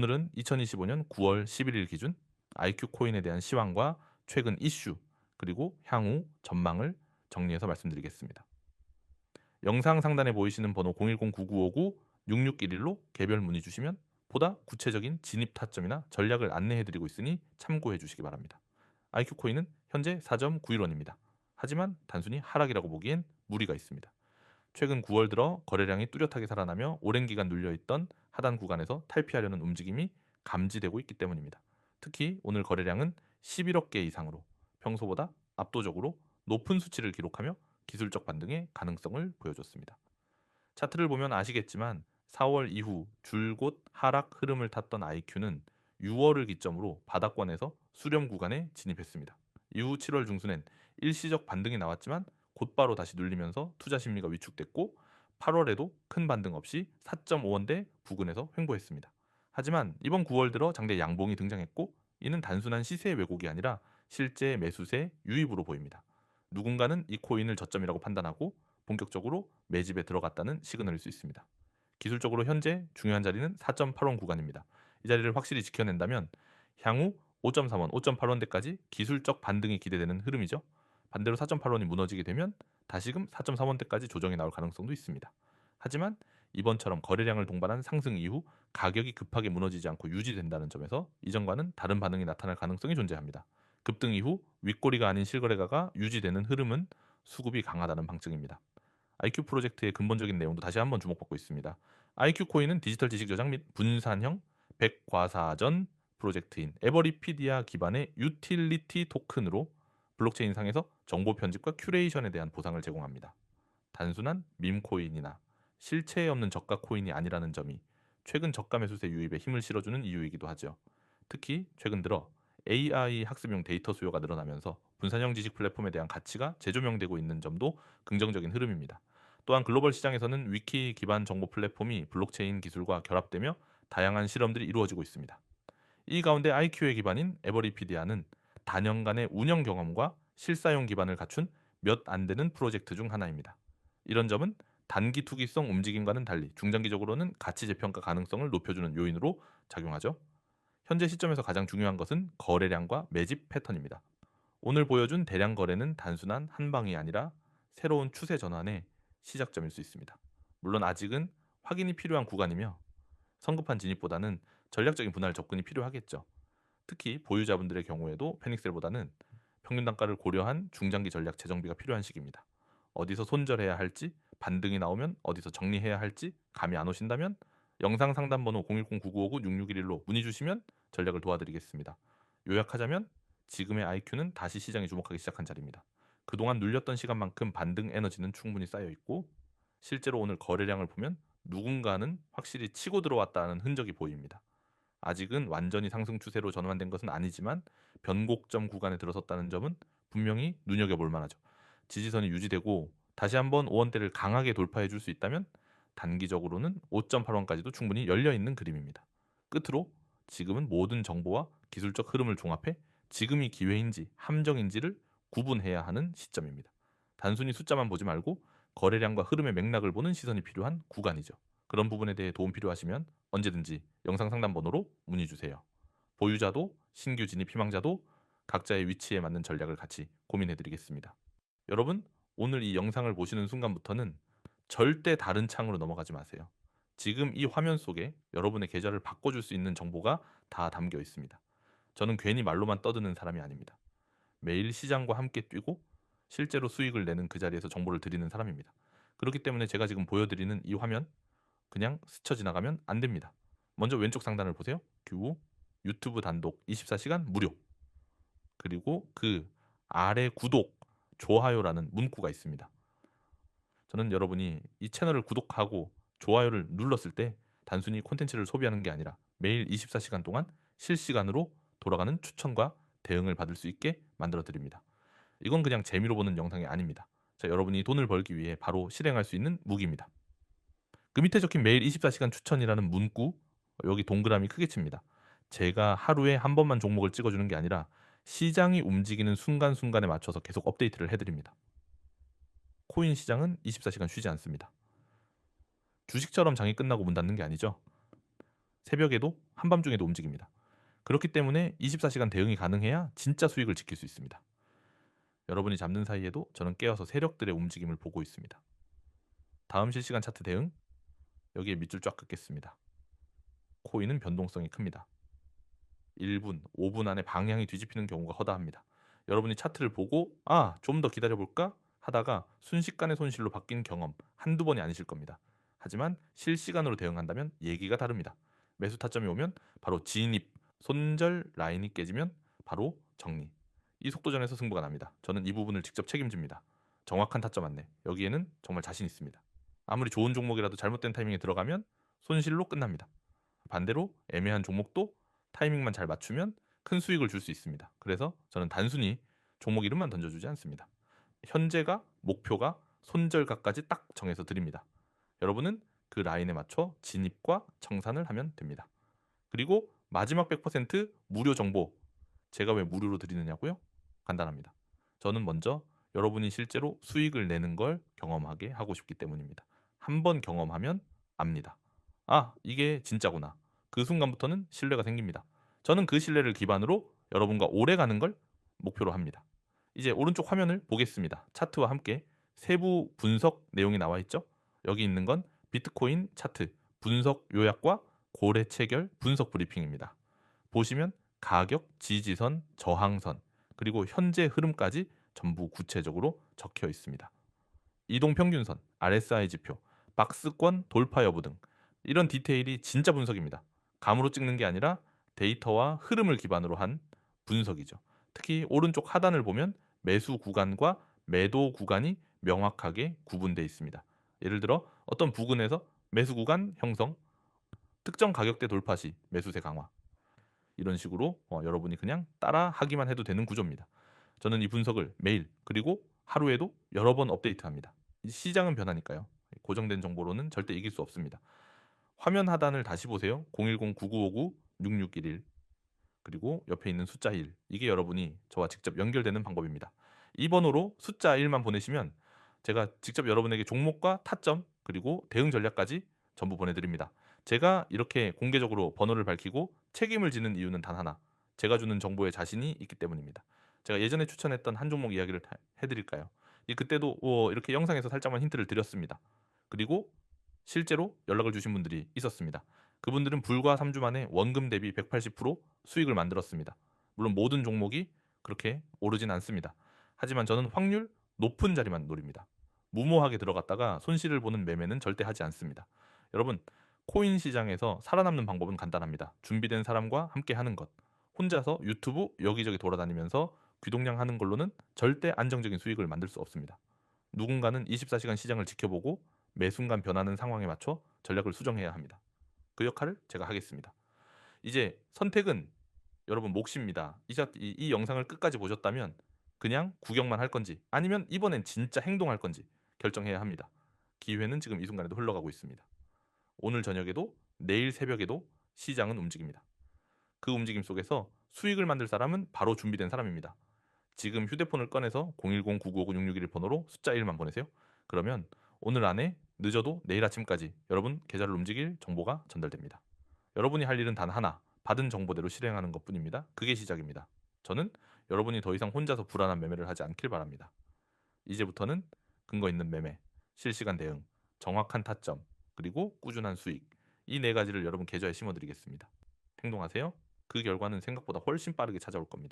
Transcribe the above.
오늘은 2025년 9월 11일 기준 IQ 코인에 대한 시황과 최근 이슈 그리고 향후 전망을 정리해서 말씀드리겠습니다. 영상 상단에 보이시는 번호 010-9959-6611로 개별 문의 주시면 보다 구체적인 진입 타점이나 전략을 안내해드리고 있으니 참고해 주시기 바랍니다. IQ 코인은 현재 4.91원입니다. 하지만 단순히 하락이라고 보기엔 무리가 있습니다. 최근 9월 들어 거래량이 뚜렷하게 살아나며 오랜 기간 눌려있던 하단 구간에서 탈피하려는 움직임이 감지되고 있기 때문입니다. 특히 오늘 거래량은 11억 개 이상으로 평소보다 압도적으로 높은 수치를 기록하며 기술적 반등의 가능성을 보여줬습니다. 차트를 보면 아시겠지만 4월 이후 줄곧 하락 흐름을 탔던 IQ는 6월을 기점으로 바닥권에서 수렴 구간에 진입했습니다. 이후 7월 중순엔 일시적 반등이 나왔지만 곧바로 다시 눌리면서 투자 심리가 위축됐고 8월에도 큰 반등 없이 4.5원대 부근에서 횡보했습니다. 하지만 이번 9월 들어 장대 양봉이 등장했고 이는 단순한 시세 왜곡이 아니라 실제 매수세 유입으로 보입니다. 누군가는 이 코인을 저점이라고 판단하고 본격적으로 매집에 들어갔다는 시그널일 수 있습니다. 기술적으로 현재 중요한 자리는 4.8원 구간입니다. 이 자리를 확실히 지켜낸다면 향후 5.3원, 5.8원대까지 기술적 반등이 기대되는 흐름이죠. 반대로 4.8원이 무너지게 되면 다시금 4.3원대까지 조정이 나올 가능성도 있습니다. 하지만 이번처럼 거래량을 동반한 상승 이후 가격이 급하게 무너지지 않고 유지된다는 점에서 이전과는 다른 반응이 나타날 가능성이 존재합니다. 급등 이후 윗꼬리가 아닌 실거래가가 유지되는 흐름은 수급이 강하다는 방증입니다. IQ 프로젝트의 근본적인 내용도 다시 한번 주목받고 있습니다. IQ 코인은 디지털 지식 저장 및 분산형 백과사전 프로젝트인 에버리피디아 기반의 유틸리티 토큰으로 블록체인 상에서 정보 편집과 큐레이션에 대한 보상을 제공합니다. 단순한 밈코인이나 실체에 없는 저가 코인이 아니라는 점이 최근 저가 매수세 유입에 힘을 실어주는 이유이기도 하죠. 특히 최근 들어 AI 학습용 데이터 수요가 늘어나면서 분산형 지식 플랫폼에 대한 가치가 재조명되고 있는 점도 긍정적인 흐름입니다. 또한 글로벌 시장에서는 위키 기반 정보 플랫폼이 블록체인 기술과 결합되며 다양한 실험들이 이루어지고 있습니다. 이 가운데 IQ의 기반인 에버리피디아는 단연간의 운영 경험과 실사용 기반을 갖춘 몇 안 되는 프로젝트 중 하나입니다. 이런 점은 단기 투기성 움직임과는 달리 중장기적으로는 가치 재평가 가능성을 높여주는 요인으로 작용하죠. 현재 시점에서 가장 중요한 것은 거래량과 매집 패턴입니다. 오늘 보여준 대량 거래는 단순한 한 방이 아니라 새로운 추세 전환의 시작점일 수 있습니다. 물론 아직은 확인이 필요한 구간이며 성급한 진입보다는 전략적인 분할 접근이 필요하겠죠. 특히 보유자분들의 경우에도 페닉셀보다는 평균 단가를 고려한 중장기 전략 재정비가 필요한 시기입니다. 어디서 손절해야 할지, 반등이 나오면 어디서 정리해야 할지 감이 안 오신다면 영상 상담 번호 010-9959-6611로 문의 주시면 전략을 도와드리겠습니다. 요약하자면 지금의 IQ는 다시 시장에 주목하기 시작한 자리입니다. 그동안 눌렸던 시간만큼 반등 에너지는 충분히 쌓여 있고 실제로 오늘 거래량을 보면 누군가는 확실히 치고 들어왔다는 흔적이 보입니다. 아직은 완전히 상승 추세로 전환된 것은 아니지만 변곡점 구간에 들어섰다는 점은 분명히 눈여겨볼 만하죠. 지지선이 유지되고 다시 한번 5원대를 강하게 돌파해 줄 수 있다면 단기적으로는 5.8원까지도 충분히 열려 있는 그림입니다. 끝으로 지금은 모든 정보와 기술적 흐름을 종합해 지금이 기회인지 함정인지를 구분해야 하는 시점입니다. 단순히 숫자만 보지 말고 거래량과 흐름의 맥락을 보는 시선이 필요한 구간이죠. 그런 부분에 대해 도움 필요하시면 언제든지 영상 상담 번호로 문의 주세요. 보유자도 신규 진입 희망자도 각자의 위치에 맞는 전략을 같이 고민해 드리겠습니다. 여러분, 오늘 이 영상을 보시는 순간부터는 절대 다른 창으로 넘어가지 마세요. 지금 이 화면 속에 여러분의 계좌를 바꿔줄 수 있는 정보가 다 담겨 있습니다. 저는 괜히 말로만 떠드는 사람이 아닙니다. 매일 시장과 함께 뛰고 실제로 수익을 내는 그 자리에서 정보를 드리는 사람입니다. 그렇기 때문에 제가 지금 보여드리는 이 화면 그냥 스쳐 지나가면 안 됩니다. 먼저 왼쪽 상단을 보세요. 큐 유튜브 단독 24시간 무료 그리고 그 아래 구독, 좋아요라는 문구가 있습니다. 저는 여러분이 이 채널을 구독하고 좋아요를 눌렀을 때 단순히 콘텐츠를 소비하는 게 아니라 매일 24시간 동안 실시간으로 돌아가는 추천과 대응을 받을 수 있게 만들어 드립니다. 이건 그냥 재미로 보는 영상이 아닙니다. 자, 여러분이 돈을 벌기 위해 바로 실행할 수 있는 무기입니다. 그 밑에 적힌 매일 24시간 추천이라는 문구 여기 동그라미 크게 칩니다. 제가 하루에 한 번만 종목을 찍어 주는 게 아니라 시장이 움직이는 순간순간에 맞춰서 계속 업데이트를 해 드립니다. 코인 시장은 24시간 쉬지 않습니다. 주식처럼 장이 끝나고 문 닫는 게 아니죠. 새벽에도 한밤중에도 움직입니다. 그렇기 때문에 24시간 대응이 가능해야 진짜 수익을 지킬 수 있습니다. 여러분이 잡는 사이에도 저는 깨어서 세력들의 움직임을 보고 있습니다. 다음 실시간 차트 대응 여기에 밑줄 쫙 긋겠습니다. 코인은 변동성이 큽니다. 1분, 5분 안에 방향이 뒤집히는 경우가 허다합니다. 여러분이 차트를 보고 아, 좀 더 기다려 볼까 하다가 순식간에 손실로 바뀐 경험 한두 번이 아니실 겁니다. 하지만 실시간으로 대응한다면 얘기가 다릅니다. 매수 타점이 오면 바로 진입, 손절 라인이 깨지면 바로 정리. 이 속도전에서 승부가 납니다. 저는 이 부분을 직접 책임집니다. 정확한 타점 안내. 여기에는 정말 자신 있습니다. 아무리 좋은 종목이라도 잘못된 타이밍에 들어가면 손실로 끝납니다. 반대로 애매한 종목도 타이밍만 잘 맞추면 큰 수익을 줄 수 있습니다. 그래서 저는 단순히 종목 이름만 던져주지 않습니다. 현재가 목표가 손절가까지 딱 정해서 드립니다. 여러분은 그 라인에 맞춰 진입과 청산을 하면 됩니다. 그리고 마지막 100% 무료 정보 제가 왜 무료로 드리느냐고요? 간단합니다. 저는 먼저 여러분이 실제로 수익을 내는 걸 경험하게 하고 싶기 때문입니다. 한번 경험하면 압니다. 아, 이게 진짜구나. 그 순간부터는 신뢰가 생깁니다. 저는 그 신뢰를 기반으로 여러분과 오래 가는 걸 목표로 합니다. 이제 오른쪽 화면을 보겠습니다. 차트와 함께 세부 분석 내용이 나와 있죠? 여기 있는 건 비트코인 차트 분석 요약과 고래 체결 분석 브리핑입니다. 보시면 가격, 지지선, 저항선, 그리고 현재 흐름까지 전부 구체적으로 적혀 있습니다. 이동 평균선, RSI 지표, 박스권 돌파 여부 등 이런 디테일이 진짜 분석입니다. 감으로 찍는 게 아니라 데이터와 흐름을 기반으로 한 분석이죠. 특히 오른쪽 하단을 보면 매수 구간과 매도 구간이 명확하게 구분되어 있습니다. 예를 들어 어떤 부근에서 매수 구간 형성, 특정 가격대 돌파 시 매수세 강화 이런 식으로 어, 여러분이 그냥 따라 하기만 해도 되는 구조입니다. 저는 이 분석을 매일 그리고 하루에도 여러 번 업데이트합니다. 시장은 변하니까요. 고정된 정보로는 절대 이길 수 없습니다. 화면 하단을 다시 보세요. 010-9959-6611 그리고 옆에 있는 숫자 1 이게 여러분이 저와 직접 연결되는 방법입니다. 이 번호로 숫자 1만 보내시면 제가 직접 여러분에게 종목과 타점 그리고 대응 전략까지 전부 보내드립니다. 제가 이렇게 공개적으로 번호를 밝히고 책임을 지는 이유는 단 하나 제가 주는 정보에 자신이 있기 때문입니다. 제가 예전에 추천했던 한 종목 이야기를 해드릴까요? 그때도 어, 이렇게 영상에서 살짝만 힌트를 드렸습니다. 그리고 실제로 연락을 주신 분들이 있었습니다. 그분들은 불과 3주 만에 원금 대비 180% 수익을 만들었습니다. 물론 모든 종목이 그렇게 오르진 않습니다. 하지만 저는 확률 높은 자리만 노립니다. 무모하게 들어갔다가 손실을 보는 매매는 절대 하지 않습니다. 여러분, 코인 시장에서 살아남는 방법은 간단합니다. 준비된 사람과 함께 하는 것. 혼자서 유튜브 여기저기 돌아다니면서 귀동냥 하는 걸로는 절대 안정적인 수익을 만들 수 없습니다. 누군가는 24시간 시장을 지켜보고 매 순간 변하는 상황에 맞춰 전략을 수정해야 합니다. 그 역할을 제가 하겠습니다. 이제 선택은 여러분 몫입니다. 이, 이, 이 영상을 끝까지 보셨다면 그냥 구경만 할 건지 아니면 이번엔 진짜 행동할 건지 결정해야 합니다. 기회는 지금 이 순간에도 흘러가고 있습니다. 오늘 저녁에도 내일 새벽에도 시장은 움직입니다. 그 움직임 속에서 수익을 만들 사람은 바로 준비된 사람입니다. 지금 휴대폰을 꺼내서 010-9959-661 번호로 숫자 1만 보내세요. 그러면 오늘 안에 늦어도 내일 아침까지 여러분 계좌를 움직일 정보가 전달됩니다. 여러분이 할 일은 단 하나, 받은 정보대로 실행하는 것 뿐입니다. 그게 시작입니다. 저는 여러분이 더 이상 혼자서 불안한 매매를 하지 않길 바랍니다. 이제부터는 근거 있는 매매, 실시간 대응, 정확한 타점, 그리고 꾸준한 수익 이 네 가지를 여러분 계좌에 심어드리겠습니다. 행동하세요. 그 결과는 생각보다 훨씬 빠르게 찾아올 겁니다.